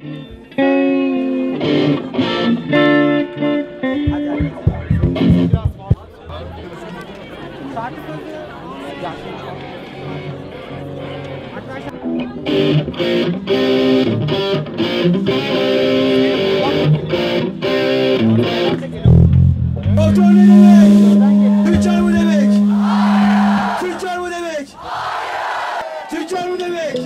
Doktor ne demek? Demek? Tüccar mı demek?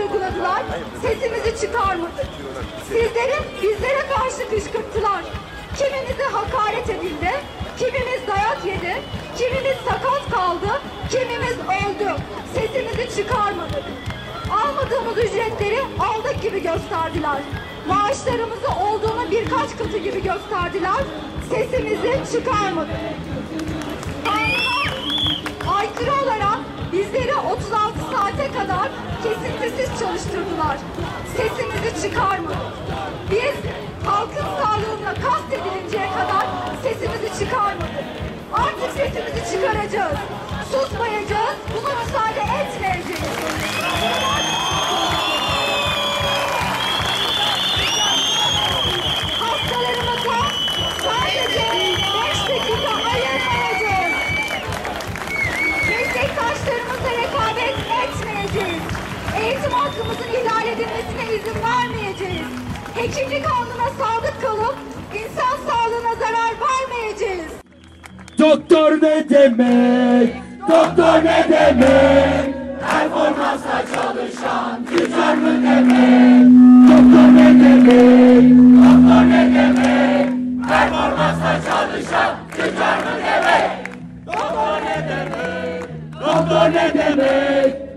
Uyguladılar. Sesimizi çıkarmadık. Sizlerin bizlere karşı kışkırttılar. Kimimize hakaret edildi, kimimiz dayak yedi, kimimiz sakat kaldı, kimimiz öldü. Sesimizi çıkarmadık. Almadığımız ücretleri aldık gibi gösterdiler. Maaşlarımızı olduğunu birkaç katı gibi gösterdiler. Sesimizi çıkarmadık. Çalıştırdılar. Sesimizi çıkarmadık. Biz halkın sağlığına kastedilinceye kadar sesimizi çıkarmadık. Artık sesimizi çıkaracağız. Susmayacağız. Hakkımızın ihlal edilmesine izin vermeyeceğiz. Hekimlik kanuna sadık kalıp insan sağlığına zarar vermeyeceğiz. Doktor ne demek? Doktor ne demek? Performansla çalışan tüccar mı demek? Doktor ne demek? Doktor ne demek? Performansla çalışan tüccar mı demek? Doktor ne demek? Doktor ne demek?